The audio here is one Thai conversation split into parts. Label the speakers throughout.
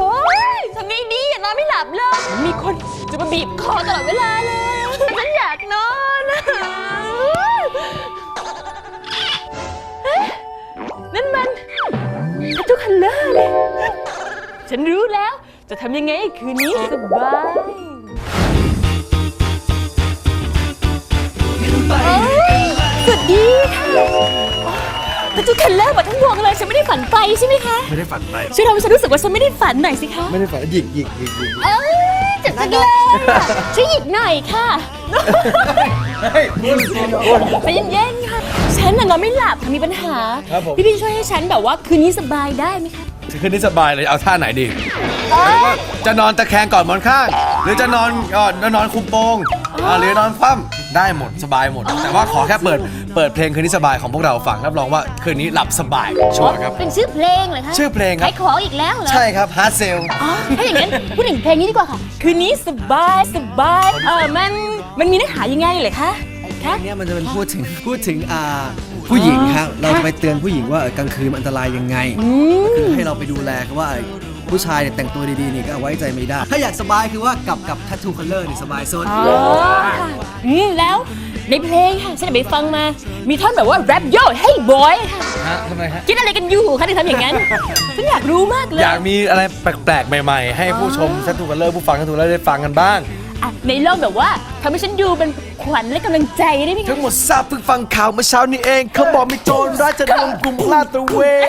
Speaker 1: โอ๊ยทำไงดีอะนอนไม่หลับเลย มีคนจะมาบีบคอตลอดเวลาเลยฉันอยากนอนอะเอ๊ะนั่นมันทุกคันเลอร์เลย ฉันรู้แล้ว จะทำยังไงให้คืนนี้สบาย แต่ทุกคันเลอร์หมดทั้งดวงเลยฉันไม่ได้ฝันไปใช่ไหมคะ
Speaker 2: ไม่ได้ฝันไป
Speaker 1: ช่วยทำให้ฉันรู้สึกว่าฉันไม่ได้ฝันหน่อยสิคะ
Speaker 2: ไม่ได้ฝันหยิกหยิกหยิกหยิก
Speaker 1: เอ้ยเจ็บจังเลยอะช่วยหยิกหน่อยค่ะ
Speaker 2: เฮ้ยคุณคุณ
Speaker 1: ไปเย็นๆค่ะฉันน่ะนอนไม่หลับค่ะมีปัญหา
Speaker 2: ครับผม
Speaker 1: พี่พี่ช่วยให้ฉันแบบว่าคืนนี้สบายได้ไหมคะ
Speaker 2: คืนนี้สบายเลยเอาท่าไหนดีว่าจะนอนตะแคงก่อนหมอนข้าง หรือจะนอนเอ่อนอนคุมโปง อ่าหรือนอนคว่ำได้หมดสบายหมด แต่ว่าขอแค่เปิดเปิดเพลงคืนนี้สบายของพวกเราฟังรับรองว่าคืนนี้หลับสบายชัวร์ครับ
Speaker 1: เป็นชื่อเพลงเหรอคะ
Speaker 2: ชื่อเพลงครับ
Speaker 1: ขายของอีกแล้วเหรอ
Speaker 2: ใช่ครับฮาร์ดเซล
Speaker 1: อ๋อถ้าอย่างนั้นพูดถึงเพลงนี้ดีกว่าค่ะ คืนนี้สบายสบายเออมันมันมีเนื้อหายังไงเลยคะคะ
Speaker 3: อันเนี้ยมันจะเป็นพูดถึงพูดถึงอ่าผู้หญิงครับเราจะไปเตือนผู้หญิงว่าเออกลางคืนมันอันตรายยังไง
Speaker 1: อืม
Speaker 3: คือให้เราไปดูแลเขาว่า ผู้ชายเนี่ยแต่งตัวดีๆนี่ก็เอาไว้ใจไม่ได้ ถ้าอยากสบายคือว่ากับกับทัตทูคัลเลอร์นี่สบายสุด
Speaker 1: อ๋อค่ะอืมแล้วในเพลงค่ะฉันไปฟังมา มีท่อนแบบว่าแรปโย่ให้บอยค่ะ
Speaker 2: ฮะทำไมฮะ
Speaker 1: คิดอะไรกันอยู่คะถึงทำอย่างนั้น ฉันอยากรู้มากเลย
Speaker 2: อยากมีอะไรแปลกๆ ใหม่ๆ ให้ผู้ชมชัตทูกันเลอร์ผู้ฟังชัตทูกันเลอร์ได้ฟังกันบ้าง
Speaker 1: อะในลองแบบว่า ทำให้ฉันดูเป็นขวัญและกำลังใจได้ไหม
Speaker 2: ทั้
Speaker 1: คะ
Speaker 2: งหมดทราบเพิ่งฟังข่าวเมื่อเช้านี้เอง เขาบอกมีโจรร้ายจะลงกลุ่มลาดตระเวน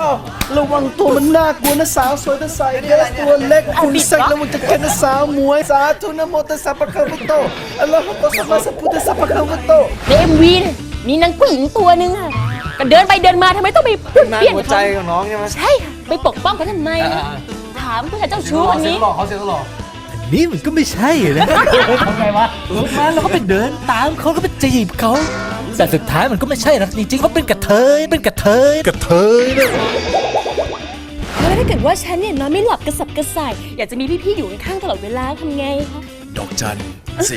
Speaker 2: อ้าวระวังตัวมันน่ากลัวนะสาวสวยแต่ใส่เดรสตัวเล็กคุณใส่แล้วมันจะแค่นะสาวมวย สาธุนะโมตัสสะปะคะวะโตอัลลอฮฺตัสสะมาสัพพุทธัสสะปะคะวะโต
Speaker 1: ในเอ็มวีเนี่ยมีนางผู้หญิงตัวหนึ่งอะก็เดินไปเดินมาทำไมต้องไปเปลี่ยน
Speaker 2: หัวใจของน้องใช่ไหม
Speaker 1: ใช่ค่ะไปปกป้องเขาทำไมอะถามผู้ชายเจ้าชู้คนนี้
Speaker 2: หล่อเขาเสียงหล่อ
Speaker 4: นี่มันก็ไม่ใช่นะทำไงวะมาเราก็ไปเดินตามเขาก็ไปจีบเขาแต่สุดท้ายมันก็ไม่ใช่นะจริงๆเขาเป็นกระเทยเป็นกระเทยกระเทยเนี่ย
Speaker 1: แล้วถ้าเกิดว่าฉันเนี่ยนอนไม่หลับกระสับกระส่ายอยากจะมีพี่ๆอยู่ข้างๆตลอดเวลาทำไงคะ
Speaker 2: ดอกจัน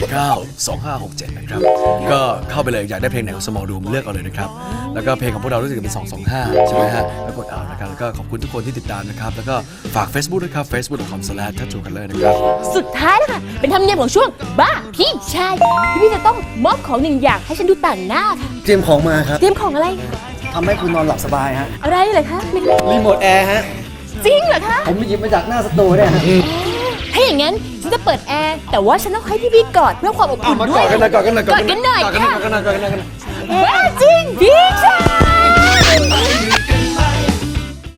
Speaker 2: 49 2567 นะครับ ก็เข้าไปเลยอยากได้เพลงไหนของ Small Room เลือกเอาเลยนะครับ แล้วก็เพลงของพวกเรารู้สึกจะเป็น 225 ใช่ไหมฮะแล้วกดเอานะครับ แล้วก็ขอบคุณทุกคนที่ติดตามนะครับ แล้วก็ฝาก Facebook ด้วยครับ facebook.com/tattoocolor นะครับ
Speaker 1: สุดท้ายแล้วค่ะเป็นธรรมเนียมของช่วงบ้าพี่ชายพี่พี่จะต้องมอบของหนึ่งอย่างให้ฉันดูต่างหน้าค่ะ
Speaker 3: เตรียมของมาครับ
Speaker 1: เตรียมของอะไร
Speaker 3: ทำให้คุณนอนหลับสบายฮะ
Speaker 1: อะไรเลยคะไม่รู้
Speaker 3: รีโมทแอร์ฮะ
Speaker 1: จริงเหรอคะ
Speaker 3: ผมหยิบมาจากหน้าสตูเนี่ยฮะ
Speaker 1: ถ้าอย่างนั้น ฉันจะเปิดแอร์แต่ว่าฉันต้องให้พี่พี่ๆกอดเพื่อความอบอุ่นด้วย
Speaker 2: กอดกันหน่อยกอดกันหน่อย
Speaker 1: กอดกันหน่อย
Speaker 2: กอดกันหน่อยกอดกันหน่อยกอดกันหน่อย
Speaker 1: บ้าจริงพี่ชาย